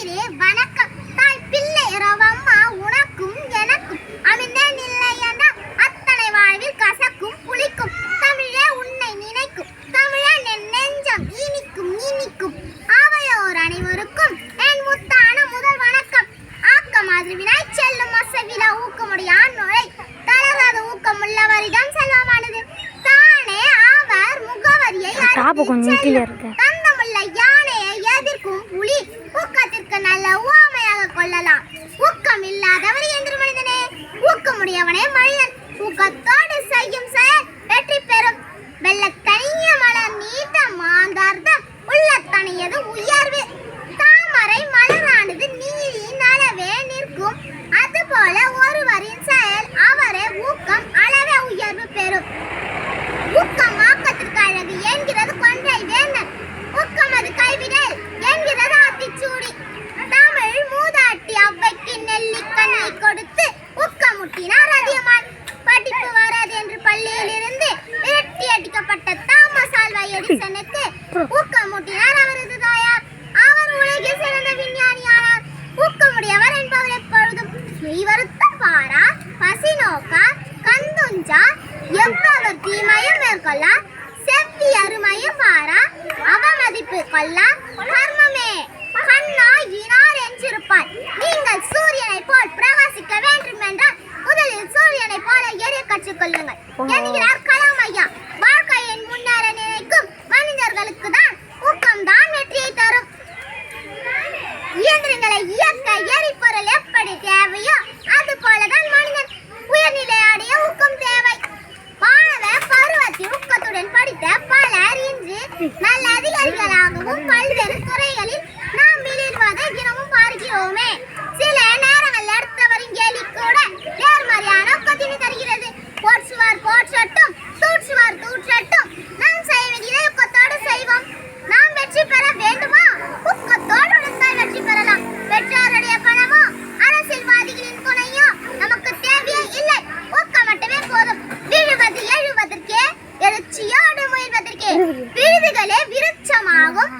உயிரே வணக்கம். தாய் பிள்ளை ரவம்மா உனக்கும் எனக்கும் அமிழ்ந்தேன் இல்லை என்றால் அத்தனை வாழ்வில் கசக்கும் புளிக்கும். தமிழே உன்னை நினைக்கும். தமிழன் என் நெஞ்சம் இனிக்கும் இனிக்கும். ஆவையோர் அனைவருக்கும் என் முத்தான முதல் வணக்கம். ஆக்க மாதிரி வினாய் செல்லும் அசவில ஊக்கமுடையான் நுழை. தளராத ஊக்கம் உள்ளவரிடம் செல்வமானது. தானே அவர் முகவரியை கொஞ்சம் கீழே. இருக்கு. ஊக்கத்திற்கு நல்ல ஊக்கமூட்டினார் அவரது தாயார் அவர் உலகில் சிறந்த விஞ்ஞானியானார். ஊக்கமுடையவர் என்பவர் எப்பொழுதும் மெய்வருத்தம் பாரா பசி நோக்கார் கந்துஞ்சார் எவ்வளவர் தீமையும் மேற்கொள்ளார் செவ்வி அருமையும் பாரா அவமதிப்பு கொள்ளார் கர்மமே கண்ணா இனார் என்றிருப்பார். நீங்கள் சூரியனை போல் பிரகாசிக்க வேண்டும் என்றால் முதலில் சூரியனை போல எரிய கற்றுக்கொள்ளுங்கள் என்கிறார் இயந்திரங்களை இயக்க எரிபொருள் எப்படி தேவையோ அது போலதான் மனிதன் உயர்நிலை அடைய ஊக்கம் தேவை. மாணவ பருவத்தில் ஊக்கத்துடன் படித்த பலர் இன்று நல்ல அதிகாரிகளாகவும் பல்வேறு துறைகளில் நாம் வெளியிடுவதை தினமும் பார்க்கிறோமே. சில நேரங்கள் அடுத்தவரின் கேலி கூட நேர்மறையான ஊக்கத்தினை தருகிறது. போற்றுவார் போற்றட்டும் விருதுகளே விருட்சமாகும்.